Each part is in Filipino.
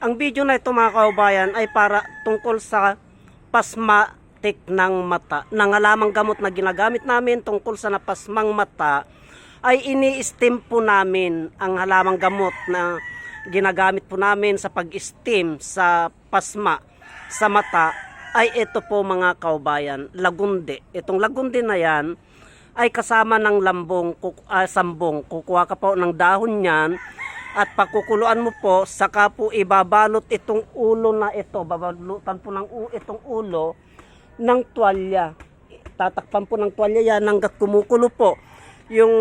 Ang video na ito mga kaubayan ay para tungkol sa pasmatik ng mata. Ng halamang gamot na ginagamit namin tungkol sa napasmang mata ay ini-steam po namin ang halamang gamot na ginagamit po namin sa pag-steam sa pasma sa mata ay ito po mga kaubayan, lagundi. Itong lagundi na yan ay kasama ng lambong, ah, sambong. Kukuha ka po ng dahon niyan at pakukuluan mo po, saka po ibabalot itong ulo na ito, babalutan po ng itong ulo ng tuwalya. Tatakpan po ng tuwalya yan hanggat kumukulo po. Yung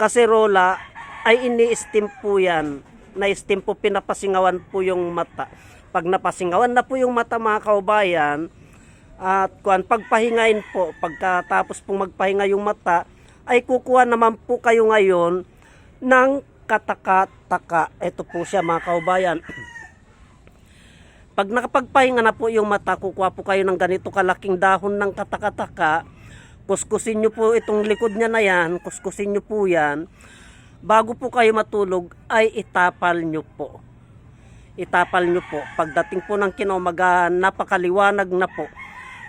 kaserola ay ini-steam po yan. Na-steam po, pinapasingawan po yung mata. Pag napasingawan na po yung mata mga kaubayan, at kuan pagpahingain po, pagkatapos pong magpahinga yung mata, ay kukuha naman po kayo ngayon ng kataka-taka. Ito po siya mga kaubayan. Pag nakapagpahinga na po yung mata, kukuha po kayo ng ganito kalaking dahon ng kataka-taka. Kuskusin nyo po itong likod niya na yan, kuskusin nyo po yan. Bago po kayo matulog, ay itapal nyo po. Itapal nyo po. Pagdating po ng kinaumaga, napakaliwanag na po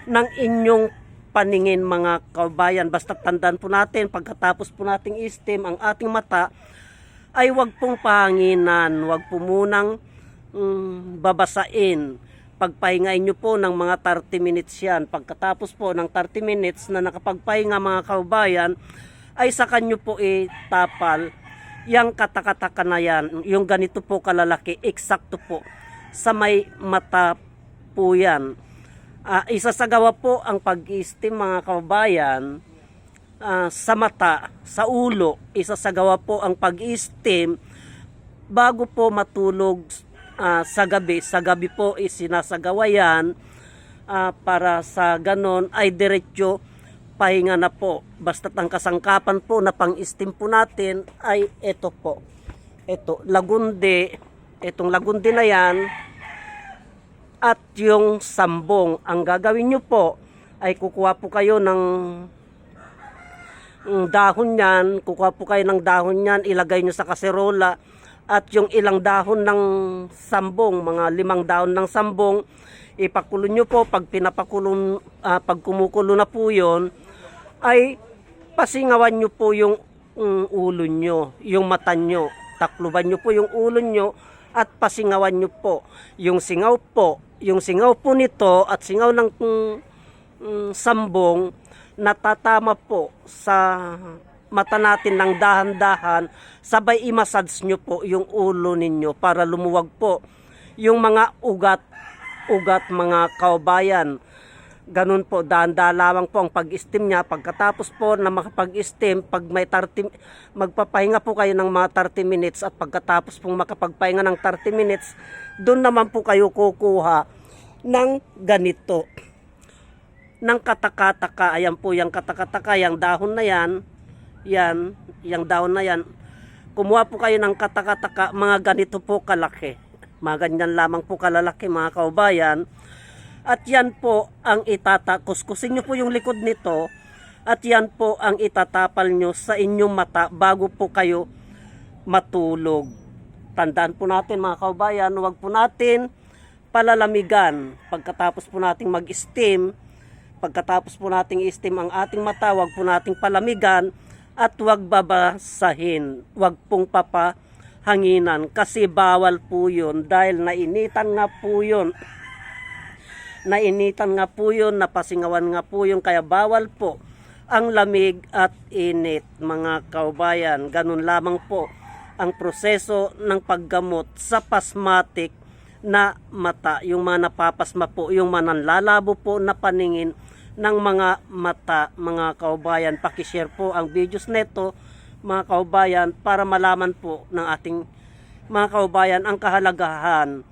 ng inyong paningin mga kaubayan. Basta tandaan po natin, pagkatapos po nating istim ang ating mata, ay wag pong pahanginan, wag po munang mm, babasain. Pagpahingain nyo po ng mga 30 minutes yan. Pagkatapos po ng 30 minutes na nakapagpahinga mga kaubayan, ay sa kanyo po itapal yung katakataka na yan, yung ganito po kalalaki, eksakto po sa may mata po yan. Ah, isasagawa po ang pag-steam mga kababayan ah, sa mata, sa ulo, isasagawa po ang pag-steam bago po matulog ah, sa gabi. Sa gabi po isinasagawa yan ah, para sa ganon ay diretso pahinga na po. Basta't ang kasangkapan po na pang-steam po natin ay ito po. Ito, lagundi. Itong lagundi na yan at yung sambong. Ang gagawin nyo po ay kukuha po kayo ng dahon yan, kukuha po kayo ng dahon yan, ilagay nyo sa kaserola at yung ilang dahon ng sambong, mga limang dahon ng sambong, ipakulo nyo po pag pinapakulo, ah, pag kumukulo na po yon ay pasingawan nyo po yung mm, ulo nyo, yung mata nyo. Takluban nyo po yung ulo nyo at pasingawan nyo po. Yung singaw po, yung singaw po nito at singaw ng mm, mm, sambong natatama po sa mata natin ng dahan-dahan, sabay imassage nyo po yung ulo ninyo para lumuwag po yung mga ugat, ugat mga kaubayan. Ganun po, dahan-dahan lamang po ang pag-steam niya. Pagkatapos po na makapag-steam, pag may 30, magpapahinga po kayo ng mga 30 minutes at pagkatapos pong makapagpahinga ng 30 minutes, doon naman po kayo kukuha ng ganito ng katakataka. Ayan po yung katakataka, yung dahon na yan. Yan, yung dahon na yan. Kumuha po kayo ng katakataka, mga ganito po kalaki. Mga ganyan lamang po kalalaki mga kaubayan. At yan po ang itata, kuskusin nyo po yung likod nito. At yan po ang itatapal nyo sa inyong mata bago po kayo matulog. Tandaan po natin mga kaubayan, huwag po natin palalamigan pagkatapos po nating mag-steam pagkatapos po nating i-steam ang ating mata, wag po nating palamigan at wag babasahin. Wag pong papahanginan kasi bawal po yun dahil nainitan nga po yun. Nainitan nga po yun, napasingawan nga po yun, kaya bawal po ang lamig at init mga kaubayan. Ganun lamang po ang proseso ng paggamot sa pasmatic na mata, yung mga napapasma po, yung mananlalabo po na paningin ng mga mata, mga kaubayan. Pakishare po ang videos neto, mga kaubayan, para malaman po ng ating mga kaubayan ang kahalagahan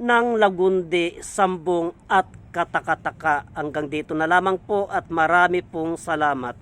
ng lagundi, sambong at katakataka. Hanggang dito na lamang po at marami pong salamat.